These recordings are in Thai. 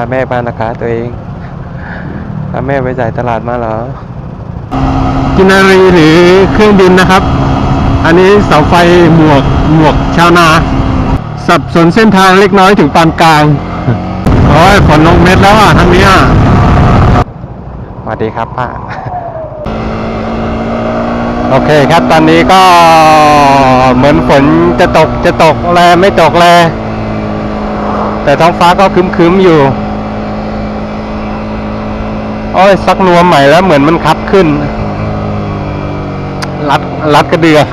าแม่บ้านนะคะตัวเองพาแม่ไปจ่ายตลาดมาเหรอ กินนารีหรือเครื่องบินนะครับ อันนี้เสาไฟหมวกหมวกชาวนา สับสนเส้นทางเล็กน้อยถึงปานกลางโอ้ยฝนลงเม็ดแล้วอะทางเนี้ยสวัสดีครับป้าโอเคครับตอนนี้ก็เหมือนฝนจะตกจะตกแลไม่ตกแลแต่ท้องฟ้าก็ครึ้มๆอยู่ โอ้ยซักนวใหม่แล้วเหมือนมันคับขึ้น รัดรัดกระเดือก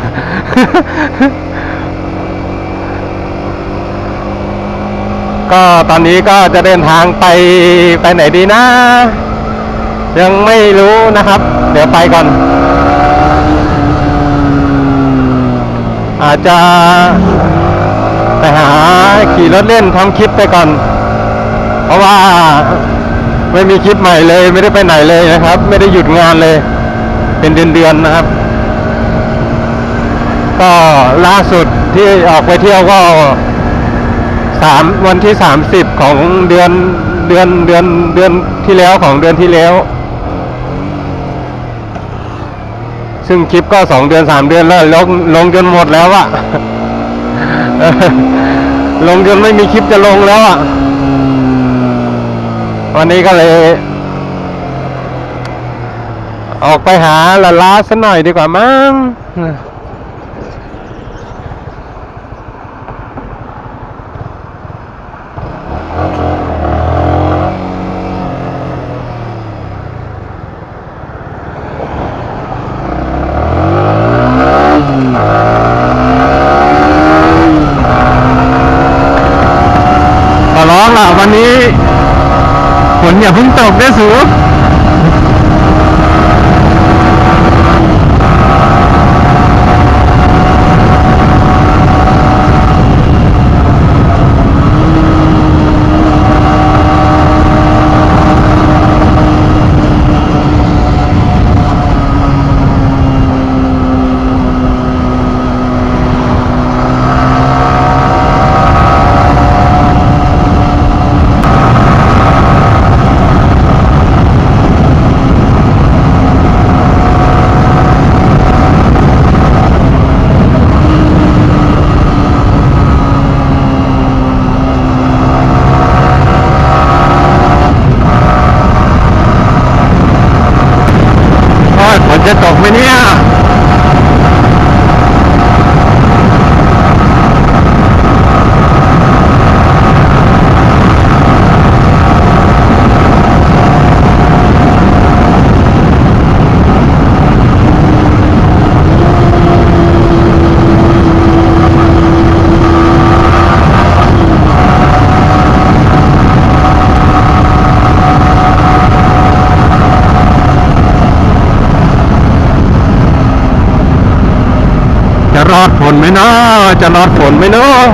ก็ตอนนี้ก็จะเดินทางไปไปไหนดีนะ ยังไม่รู้นะครับ เดี๋ยวไปก่อน อาจจะไปหาขี่รถเล่นทำคลิปไปก่อน เพราะว่า ไม่มีคลิปใหม่เลย ไม่ได้ไปไหนเลยนะครับ ไม่ได้หยุดงานเลย เป็นเดือนๆนะครับ ก็ล่าสุดที่ออกไปเที่ยวก็สามวันที่สามสิบของเดือนเดือนเดือนเดือนที่แล้วของเดือนที่แล้ว ซึ่งคลิปก็สองเดือนสามเดือนแล้วลงลงจนหมดแล้วอะลงจนไม่มีคลิปจะลงแล้วอะ วันนี้ก็เลย ออกไปหาละลาสักหน่อยดีกว่ามั้ง ขอร้องล่ะวันนี้ฝนอย่าเพิ่งตกได้สูโอ้ยฝนจะตกไหมเนี่ย จะรอดฝนไห มเนาะจะรอดฝนไหมเนาะ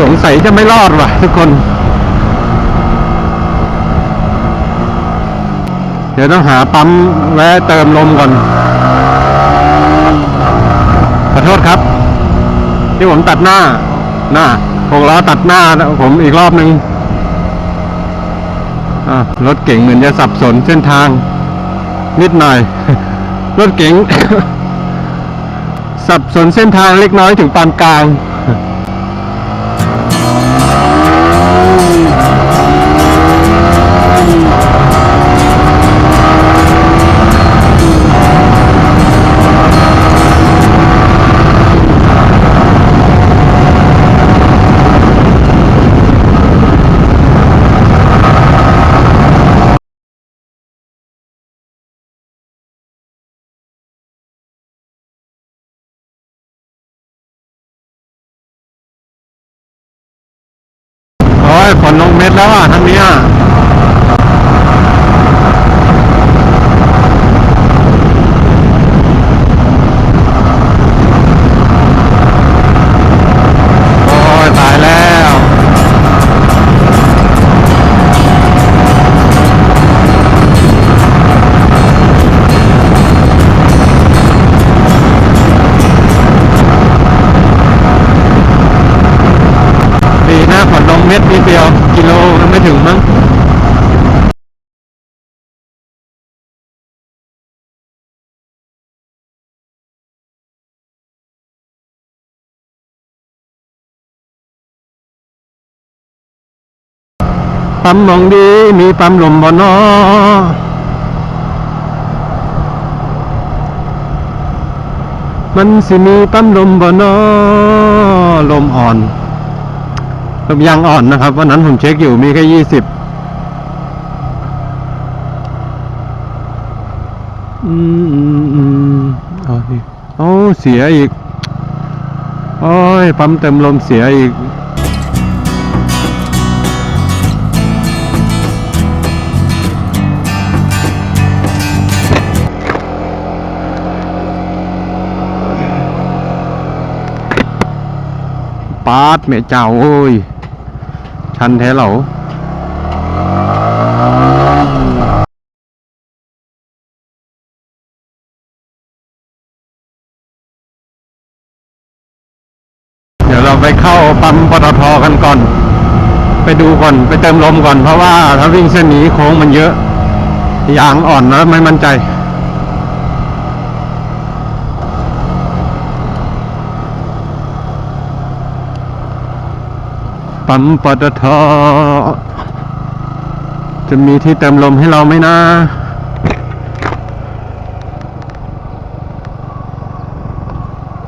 สงสัยจะไม่รอดว่ะทุกคน เดี๋ยวต้องหาปั๊มแวะเติมลมก่อน ขอโทษครับ ที่ผมตัดหน้า หน้าหกล้อตัดหน้าผมอีกรอบนึงอะ รถเก๋งเหมือนจะสับสนเส้นทาง นิดหน่อย รถเก๋งสับสนเส้นทางเล็กน้อยถึงปานกลาง ยฝนลงเม็ดแล้วอะทางเนี้ย ปั๊มมองดีมีปั๊มลมบ่นอมันสิมีปั๊มลมบ่นอลมอ่อนลมยางอ่อนนะครับ วันนั้นผมเช็คอยู่มีแค่ยี่สิบอืมอืมอืมอานี่โอ้เสียอีก โอ้ยปั๊มเต็มลมเสียอีก ปาดแม่เจ้าเอ้ย ชันแท้เหรอเดี๋ยวเราไปเข้าปั๊มปตทกันก่อน ไปดูก่อนไปเติมลมก่อนเพราะว่าถ้าวิ่งเส้นนี้โค้งมันเยอะ ยางอ่อนแล้วไม่มั่นใจ ปั๊มปตทจะมีที่เติมลมให้เราไหมนะ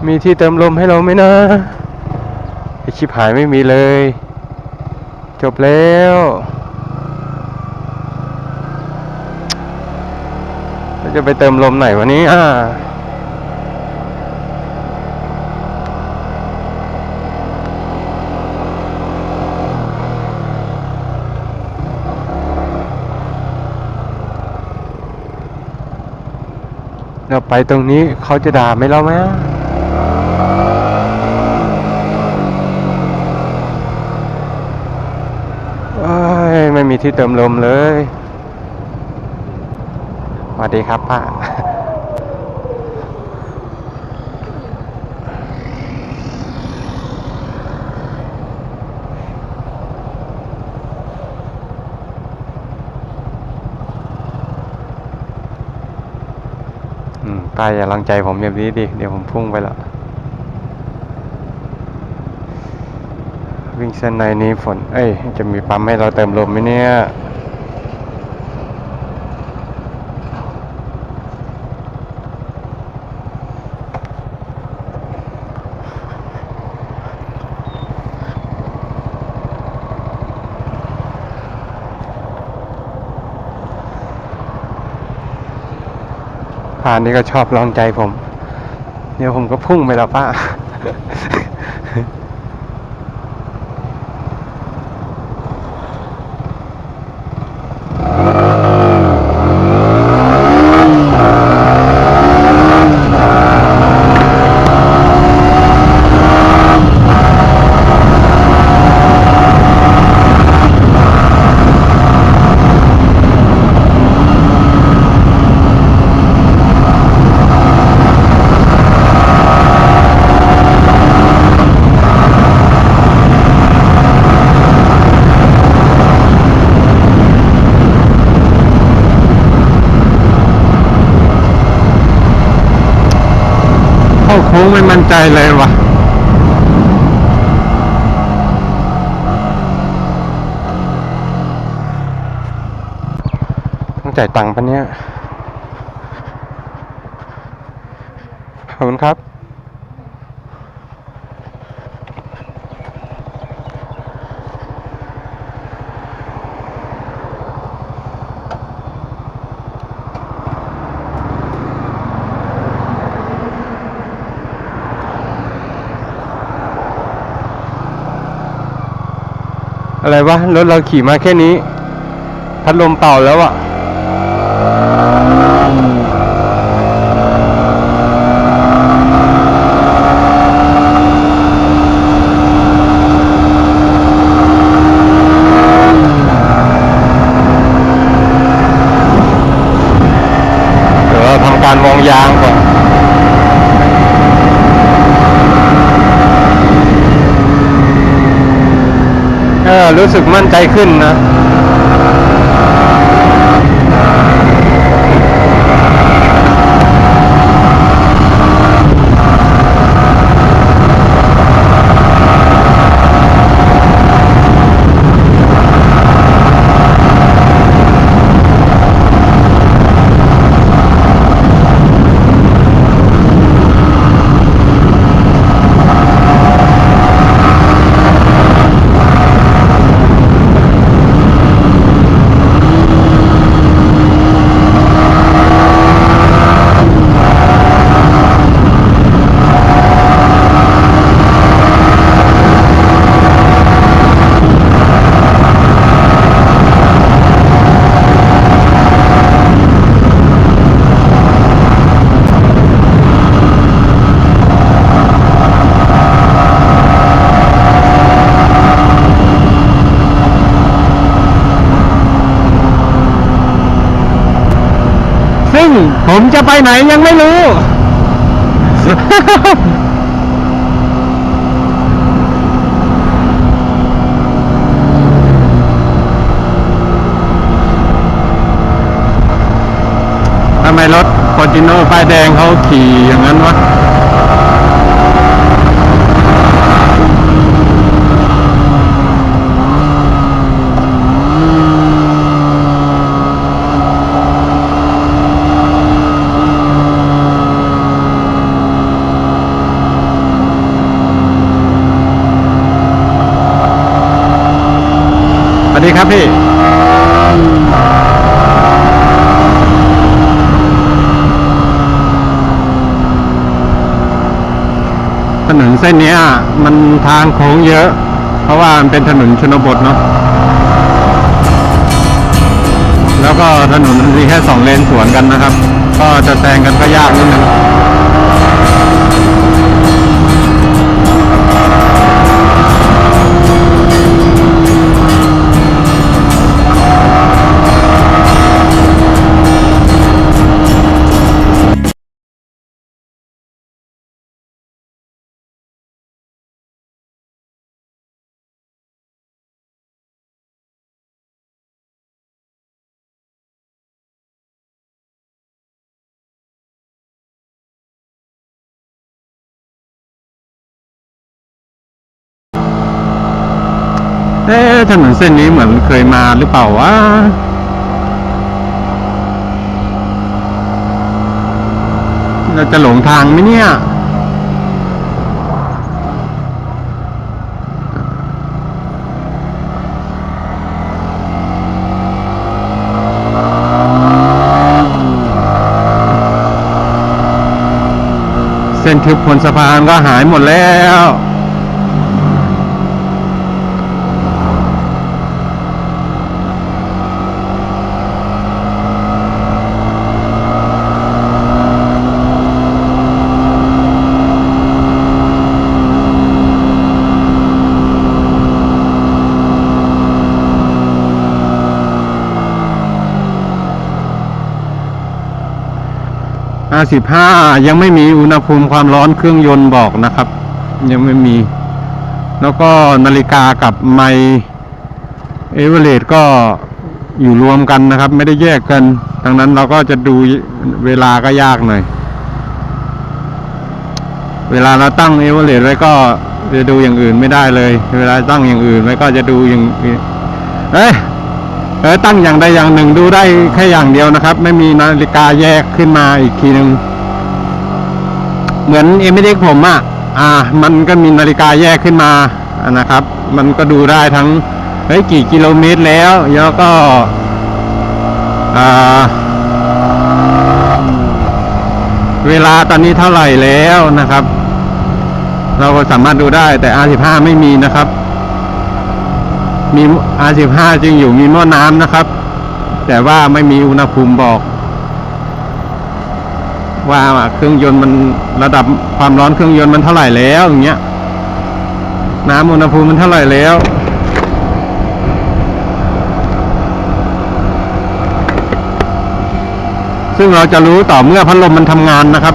มีที่เติมลมให้เราไหมนะไอชิบหายไม่มีเลย จบแล้วเราจะไปเติมลมไหนวันนี้อ่า ไปตรงนี้เขาจะด่าไหมเราไหมเอ้ยไม่มีที่เติมลมเลยสวัสดีครับป้าายอย่าลังใจผมแบบนี้ดิ เดี๋ยวผมพุ่งไปละ วิ่งเส้นในนี้ฝน เอ้ย จะมีปั๊มให้เราเติมลมไหมเนี่ย ผ่านนี่ก็ชอบลองใจผม เดี๋ยวผมก็พุ่งไปแล้วป้า มั่นใจเลยวะต้องจ่ายตังค์ปะเนี่ย ขอบคุณครับ รถเราขี่มาแค่นี้ พัดลมเป่าแล้วอะเดี๋ยวเราทำการมองยางก่อน เอ อ รู้สึกมั่นใจขึ้นนะ ผมจะไปไหนยังไม่รู้ ทำไมรถฟอร์จิโน่ป้ายแดงเขาขี่อย่างนั้นวะ สวัส ดีครับพี่ ถนนเส้นนี้มันทางโค้งเยอะ เพราะว่ามันเป็นถนนชนบทเนาะ แล้วก็ถนนมันมีแค่สองเลนสวนกันนะครับ ก็จะแซงกันก็ยากนิดนึง เอ๊ะถนนเส้นนี้เหมือนเคยมาหรือเปล่าวะเราจะหลงทางไหมเนี่ย เส้นทึบบนสะพานก็หายหมดแล้ว ห้าสิบห้ายังไม่มีอุณหภูมิความร้อนเครื่องยนต์บอกนะครับ ยังไม่มี แล้วก็นาฬิกากับไมเอเวอเรสก็อยู่รวมกันนะครับ ไม่ได้แยกกันดังนั้นเราก็จะดูเวลาก็ยากหน่อย เวลาเราตั้งเอเวอเรสไว้ก็จะดูอย่างอื่นไม่ได้เลย เวลาตั้งอย่างอื่นไว้ก็จะดูอย่างเอ้ย เออตั้งอย่างใดอย่างหนึ่งดูได้แค่อย่างเดียวนะครับ ไม่มีนาฬิกาแยกขึ้นมาอีกทีหนึ่งเหมือนเอ็มเด็กผมอะ่ะอ่า มันก็มีนาฬิกาแยกขึ้นมาะนะครับ มันก็ดูได้ทั้งเฮ้ยกี่กิโลเมตรแล้วแล้วก็อ่าเวลาตอนนี้เท่าไหร่แล้วนะครับ เราก็สามารถดูได้แต่ R15 ไม่มีนะครับ มี R15 จึงอยู่มีหม้อน้ำนะครับ แต่ว่าไม่มีอุณหภูมิบอก ว่าเครื่องยนต์มันระดับความร้อนเครื่องยนต์มันเท่าไหร่แล้วอย่างเงี้ย น้ำอุณหภูมิมันเท่าไหร่แล้วซึ่งเราจะรู้ต่อเมื่อพัดลมมันทำงานนะครับ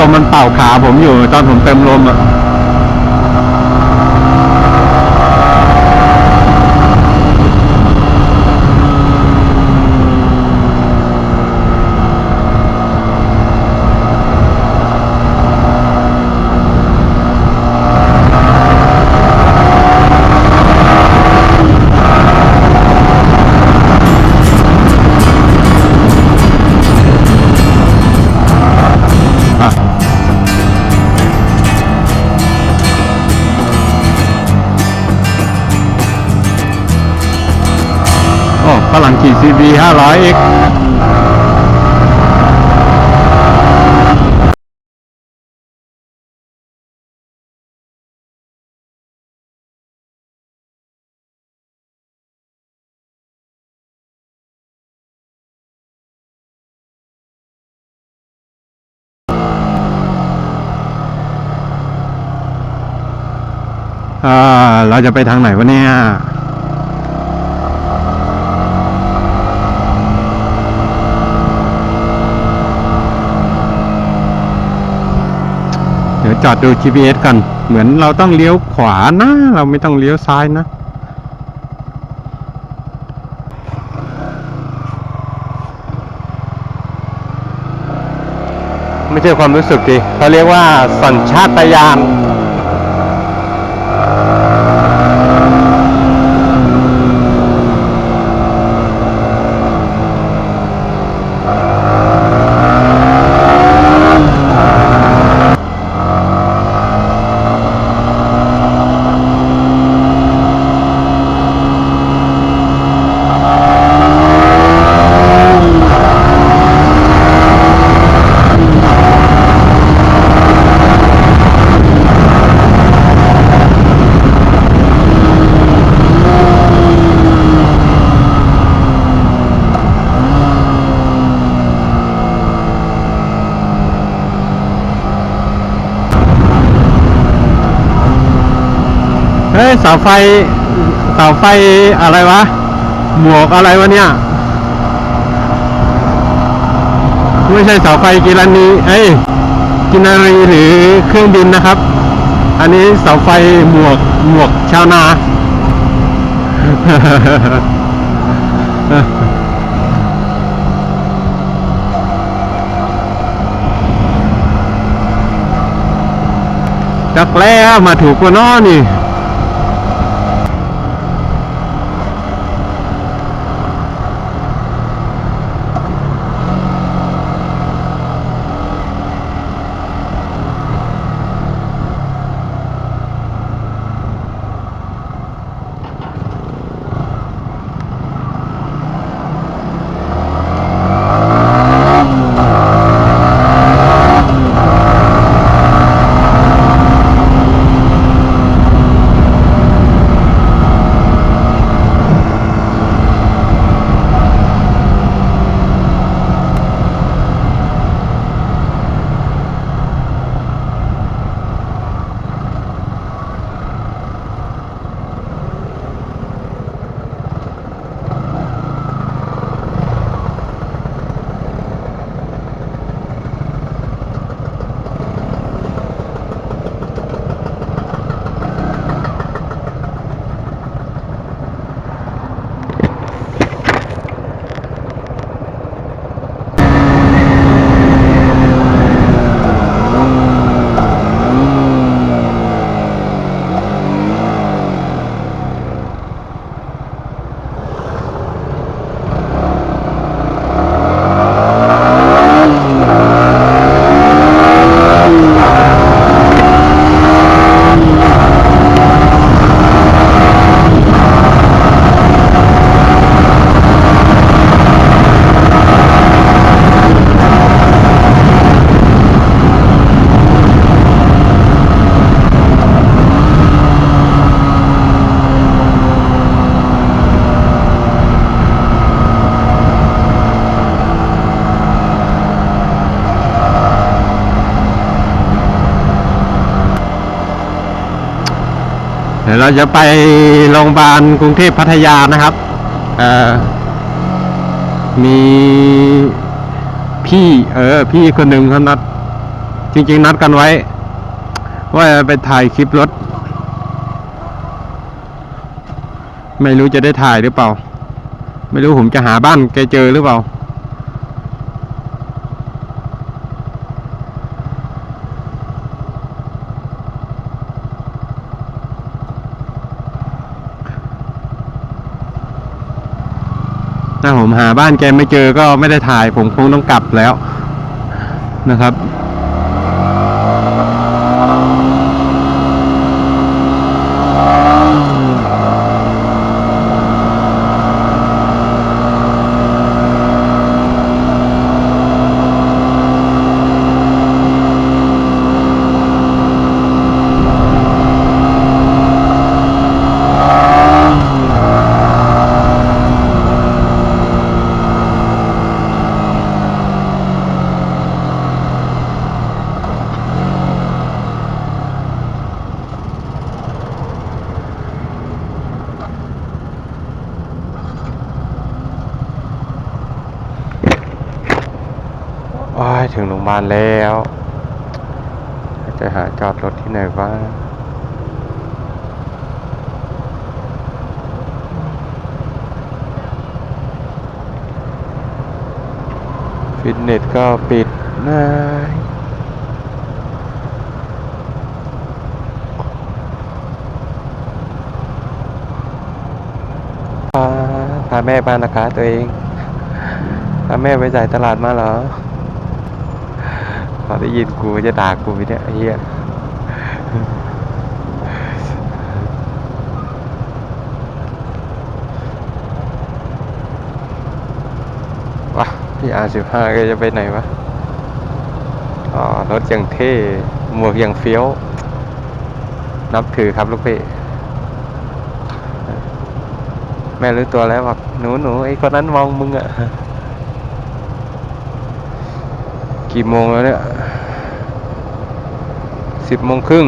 ลมมันเป่าขาผมอยู่ตอนผมเติมลมอะอะ ขี่ CB 500 X อ่าเราจะไปทางไหนวะเนี่ย เดี๋ยว จอดดู GPS กันเหมือนเราต้องเลี้ยวขวานะ เราไม่ต้องเลี้ยวซ้ายนะไม่ใช่ความรู้สึกดิเขาเรียกว่าสัญชาตญาณ เฮ้ยเสา ไฟเสาไฟอะไรวะ หมวกอะไรวะเนี่ย ไม่ใช่เสาไฟกิรันีเอ้ยกินารีหรือเครื่องบินนะครับ อันนี้เสาไฟหมวกหมวกชาวนาจักแล้วมาถูกกว่าน้อนี่ เราจะไปโรงพยาบาลกรุงเทพพัทยานะครับมีพี่เออ พี่คนหนึ่งเขานัด จริง ๆ นัดกันไว้ ว่าไปถ่ายคลิปรถ ไม่รู้จะได้ถ่ายหรือเปล่า ไม่รู้ผมจะหาบ้านแกเจอหรือเปล่า หาบ้านแกไม่เจอก็ไม่ได้ถ่ายผมคงต้องกลับแล้วนะครับ โอ้ยถึงโรงพยาบาลแล้ว จะหาจอดรถที่ไหนบ้าง ฟิตเนสก็ปิดนะพาพาแม่มานะคะตัวเองพาแม่ไปจ่ายตลาดมาเหรอพอได้ยินกูจะด่ากูไปเนี่ยไอ้เฮีย พี่อาสิบห้าก็จะไปไหนวะอ๋อรถอย่างเท่ หมวกอย่างเฟี้ยว นับถือครับลูกพี่ แม่รู้ตัวแล้วบอกหนูหนูไอ้คนนั้นมองมึงอะกี่โมงแล้วเนี่ยสิบโมงครึ่ง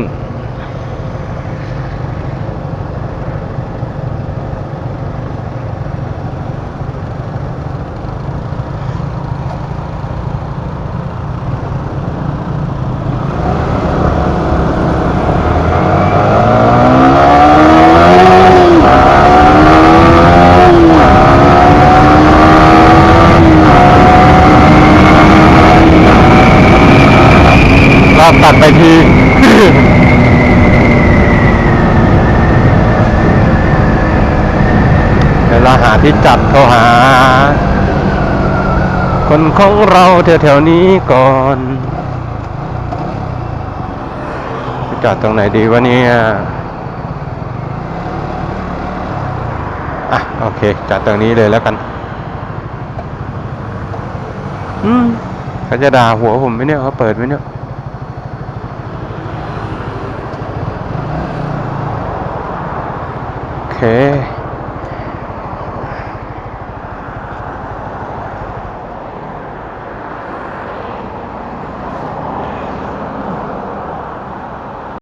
รอบตัดไปที เดี๋ยวเราหาที่จัดโทรหา คนของเราแถวๆนี้ก่อนจะจอดตรงไหนดีวะเนี่ย อะ โอเคจอดตรงนี้เลยแล้วกัน อืมเขาจะด่าหัวผมไหมเนี่ยเขาเปิดไหมเนี่ย